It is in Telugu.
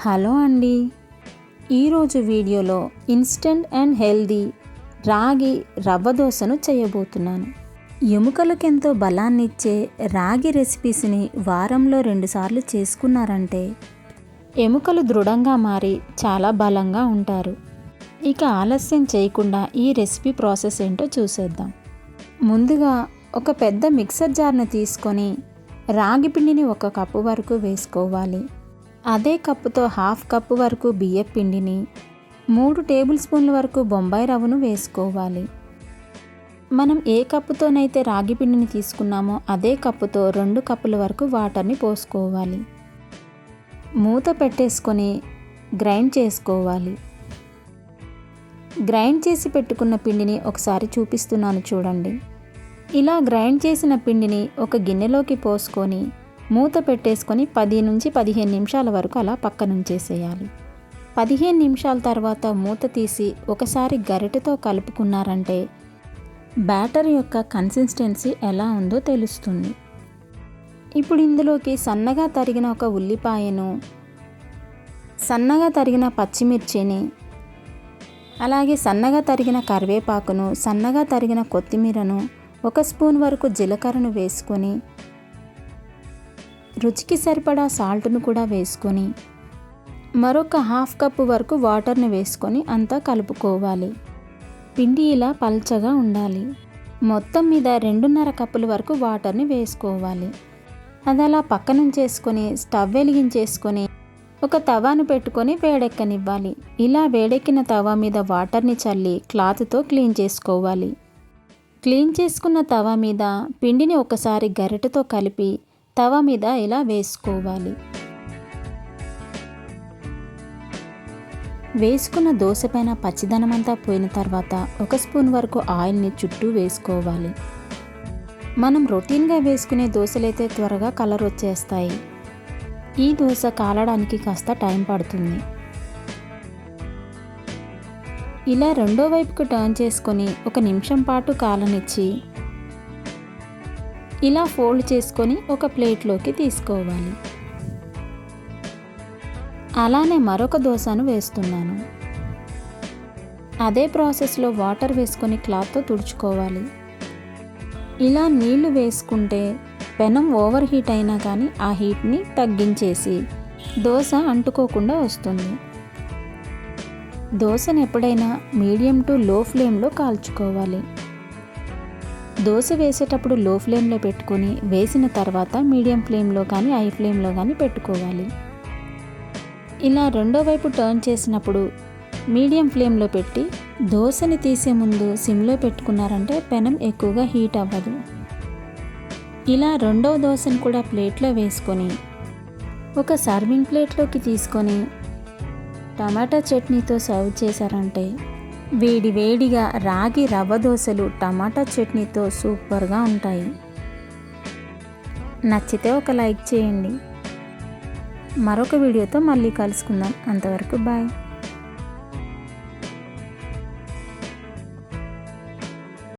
హలో అండి. ఈరోజు వీడియోలో ఇన్స్టెంట్ అండ్ హెల్దీ రాగి రవ్వ దోశను చేయబోతున్నాను. ఎముకలకెంతో బలాన్నిచ్చే రాగి రెసిపీస్ని వారంలో రెండుసార్లు చేసుకున్నారంటే ఎముకలు దృఢంగా మారి చాలా బలంగా ఉంటారు. ఇక ఆలస్యం చేయకుండా ఈ రెసిపీ ప్రాసెస్ ఏంటో చూసేద్దాం. ముందుగా ఒక పెద్ద మిక్సర్ జార్ను తీసుకొని రాగి పిండిని ఒక కప్పు వరకు వేసుకోవాలి. అదే కప్పుతో హాఫ్ కప్పు వరకు బియ్యం పిండిని మూడు టేబుల్ స్పూన్ల వరకు బొంబాయి రవ్వను వేసుకోవాలి. మనం ఏ కప్పుతోనైతే రాగి పిండిని తీసుకున్నామో అదే కప్పుతో రెండు కప్పుల వరకు వాటర్ని పోసుకోవాలి. మూత పెట్టేసుకొని గ్రైండ్ చేసుకోవాలి. గ్రైండ్ చేసి పెట్టుకున్న పిండిని ఒకసారి చూపిస్తున్నాను చూడండి. ఇలా గ్రైండ్ చేసిన పిండిని ఒక గిన్నెలోకి పోసుకొని మూత పెట్టేసుకొని పది నుంచి పదిహేను నిమిషాల వరకు అలా పక్కనుంచేసేయాలి పదిహేను నిమిషాల తర్వాత మూత తీసి ఒకసారి గరిటెతో కలుపుకున్నారంటే బ్యాటర్ యొక్క కన్సిస్టెన్సీ ఎలా ఉందో తెలుస్తుంది. ఇప్పుడు ఇందులోకి సన్నగా తరిగిన ఒక ఉల్లిపాయను సన్నగా తరిగిన పచ్చిమిర్చిని అలాగే సన్నగా తరిగిన కరివేపాకును సన్నగా తరిగిన కొత్తిమీరను ఒక స్పూన్ వరకు జీలకర్రను వేసుకొని రుచికి సరిపడా సాల్ట్ను కూడా వేసుకొని మరొక హాఫ్ కప్పు వరకు వాటర్ని వేసుకొని అంతా కలుపుకోవాలి. పిండి ఇలా పల్చగా ఉండాలి. మొత్తం మీద రెండున్నర కప్పుల వరకు వాటర్ని వేసుకోవాలి. అది అలా పక్కనుంచేసుకొని స్టవ్ వెలిగించేసుకొని ఒక తవాను పెట్టుకొని వేడెక్కనివ్వాలి. ఇలా వేడెక్కిన తవా మీద వాటర్ని చల్లి క్లాత్తో క్లీన్ చేసుకోవాలి. క్లీన్ చేసుకున్న తవా మీద పిండిని ఒకసారి గరిటెతో కలిపి తవ మీద ఇలా వేసుకోవాలి? వేసుకున్న దోశ పైన పచ్చిదనం అంతా పోయిన తర్వాత ఒక స్పూన్ వరకు ఆయిల్ని చుట్టూ వేసుకోవాలి. మనం రొటీన్గా వేసుకునే దోశలైతే త్వరగా కలర్ వచ్చేస్తాయి. ఈ దోశ కాలడానికి కాస్త టైం పడుతుంది. ఇలా రెండో వైపుకు టర్న్ చేసుకొని ఒక నిమిషం పాటు కాలనిచ్చి ఇలా ఫోల్డ్ చేసుకొని ఒక ప్లేట్లోకి తీసుకోవాలి. అలానే మరొక దోశను వేస్తున్నాను. అదే ప్రాసెస్లో వాటర్ వేసుకొని క్లాత్తో తుడుచుకోవాలి. ఇలా నీళ్ళు వేసుకుంటే పెనం ఓవర్ హీట్ అయినా కానీ ఆ హీట్ని తగ్గించేసి దోశ అంటుకోకుండా వస్తుంది. దోశను ఎప్పుడైనా మీడియం టు లో ఫ్లేమ్లో కాల్చుకోవాలి. దోశ వేసేటప్పుడు లో ఫ్లేమ్లో పెట్టుకొని వేసిన తర్వాత మీడియం ఫ్లేమ్లో కానీ హై ఫ్లేమ్లో కానీ పెట్టుకోవాలి. ఇలా రెండో వైపు టర్న్ చేసినప్పుడు మీడియం ఫ్లేమ్లో పెట్టి దోశని తీసే ముందు సిమ్లో పెట్టుకున్నారంటే పెనం ఎక్కువగా హీట్ అవ్వదు. ఇలా రెండో దోశను కూడా ప్లేట్లో వేసుకొని ఒక సర్వింగ్ ప్లేట్లోకి తీసుకొని టమాటా చట్నీతో సర్వ్ చేశారంటే వేడి వేడిగా రాగి రవ్వ దోశలు టమాటా చట్నీతో సూపర్గా ఉంటాయి. నచ్చితే ఒక లైక్ చేయండి. మరొక వీడియోతో మళ్ళీ కలుసుకుందాం. అంతవరకు బాయ్.